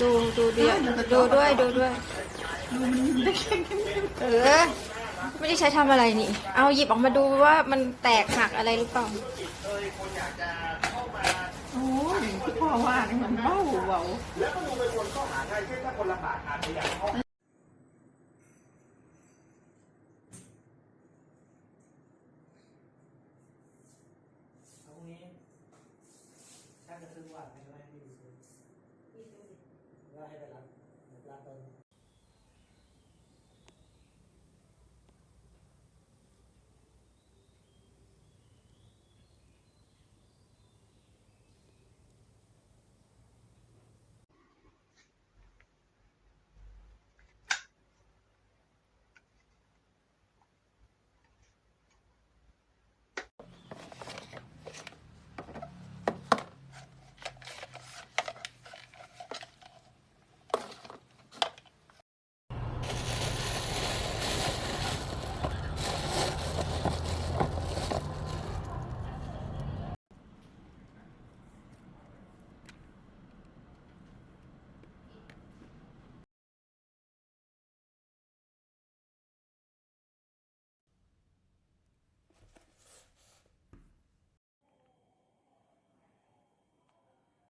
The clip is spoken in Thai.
ดูดูเดียวดูด้วยดูด้วยดูมันเล็กเออไม่ได้ใช้ทำอะไรนี่ เอาหยิบออกมาดูว่ามันแตกหักอะไรหรือเปล่าโอ้ยที่พ่อว่านี่มันเบ้าเบาแล้วก็ดูเป็นคนข้อหาง่ายเช่นถ้าคนลำบากอาจจะอยากเข้าเอาพรุ่งนี้ช่างจะซื้อว่าให้ไหมพี่ดูซื้อว่าให้ไปรั บรับตอน